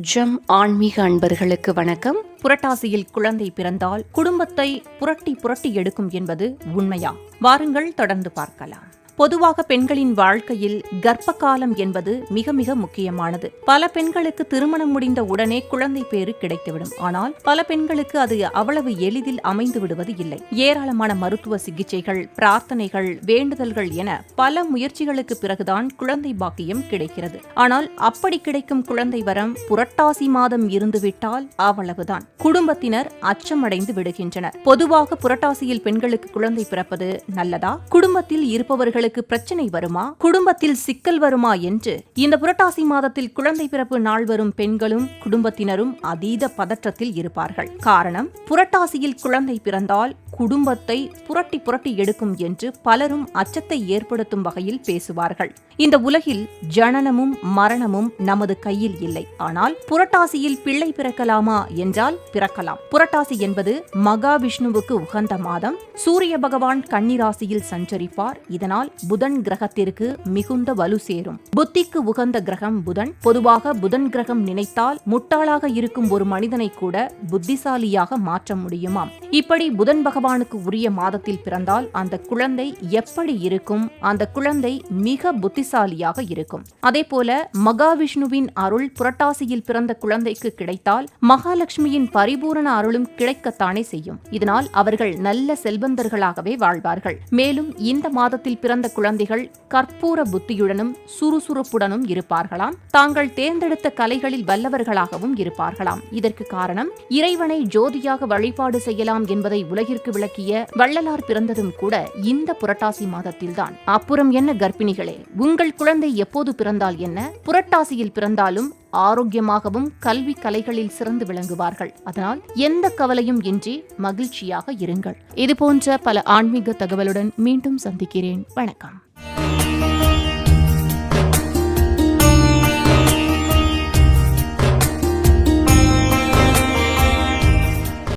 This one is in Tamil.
ஜம் ஆன்மீக அன்பர்களுக்கு வணக்கம். புரட்டாசியில் குழந்தை பிறந்தால் குடும்பத்தை புரட்டி புரட்டி எடுக்கும் என்பது உண்மையா? வாருங்கள் தொடர்ந்து பார்க்கலாம். பொதுவாக பெண்களின் வாழ்க்கையில் கர்ப்ப காலம் என்பது மிக மிக முக்கியமானது. பல பெண்களுக்கு திருமணம் முடிந்த உடனே குழந்தை பேறு கிடைத்துவிடும். ஆனால் பல பெண்களுக்கு அது அவ்வளவு எளிதில் அமைந்து விடுவது இல்லை. ஏராளமான மருத்துவ சிகிச்சைகள் பிரார்த்தனைகள் வேண்டுதல்கள் என பல முயற்சிகளுக்கு பிறகுதான் குழந்தை பாக்கியம் கிடைக்கிறது. ஆனால் அப்படி கிடைக்கும் குழந்தை வரம் புரட்டாசி மாதம் இருந்துவிட்டால் அவ்வளவுதான். குடும்பத்தினர் அச்சமடைந்து விடுகின்றனர். பொதுவாக புரட்டாசியில் பெண்களுக்கு குழந்தை பிறப்பது நல்லதா? குடும்பத்தில் இருப்பவர்கள் இருப்பவர்களுக்கு பிரச்சனை வருமா? குடும்பத்தில் சிக்கல் வருமா என்று இந்த புரட்டாசி மாதத்தில் குழந்தை பிறப்பு நாள் வரும் பெண்களும் குடும்பத்தினரும் அதீத பதற்றத்தில் இருப்பார்கள். காரணம் புரட்டாசியில் குழந்தை பிறந்தால் குடும்பத்தை புரட்டி புரட்டி எடுக்கும் என்று பலரும் அச்சத்தை ஏற்படுத்தும் வகையில் பேசுவார்கள். இந்த உலகில் ஜனனமும் மரணமும் நமது கையில் இல்லை. ஆனால் புரட்டாசியில் பிள்ளை பிறக்கலாமா என்றால் பிறக்கலாம். புரட்டாசி என்பது மகாவிஷ்ணுவுக்கு உகந்த மாதம். சூரிய பகவான் கன்னிராசியில் சஞ்சரிப்பார். இதனால் புதன் கிரகத்திற்கு மிகுந்த வலு சேரும். புத்திக்கு உகந்த கிரகம் புதன். பொதுவாக புதன் கிரகம் நினைத்தால் முட்டாளாக இருக்கும் ஒரு மனிதனை கூட புத்திசாலியாக மாற்ற முடியுமாம். இப்படி புதன் பகவானுக்கு உரிய மாதத்தில் பிறந்தால் அந்த குழந்தை எப்படி இருக்கும்? அந்த குழந்தை மிக புத்திசாலியாக இருக்கும். அதே போல மகாவிஷ்ணுவின் அருள் புரட்டாசியில் பிறந்த குழந்தைக்கு கிடைத்தால் மகாலட்சுமியின் பரிபூரண அருளும் கிடைக்கத்தானே செய்யும். இதனால் அவர்கள் நல்ல செல்வந்தர்களாகவே வாழ்வார்கள். மேலும் இந்த மாதத்தில் பிறந்த பிறந்த குழந்தைகள் கற்பூர புத்தியுடனும் சுறுசுறுப்புடனும் இருப்பார்களாம். தாங்கள் தேர்ந்தெடுத்த கலைகளில் வல்லவர்களாகவும் இருப்பார்களாம். இதற்கு காரணம் இறைவனை ஜோதியாக வழிபாடு செய்யலாம் என்பதை உலகிற்கு விளக்கிய வள்ளலார் பிறந்ததும் கூட இந்த புரட்டாசி மாதத்தில்தான். அப்புறம் என்ன கர்ப்பிணிகளே? உங்கள் குழந்தை எப்போது பிறந்தால் என்ன? புரட்டாசியில் பிறந்தாலும் ஆரோக்கியமாகவும் கல்வி கலைகளில் சிறந்து விளங்குவார்கள். அதனால் எந்த கவலையும் இன்றி மகிழ்ச்சியாக இருங்கள். இதுபோன்ற பல ஆன்மீக தகவலுடன் மீண்டும் சந்திக்கிறேன். வணக்கம்.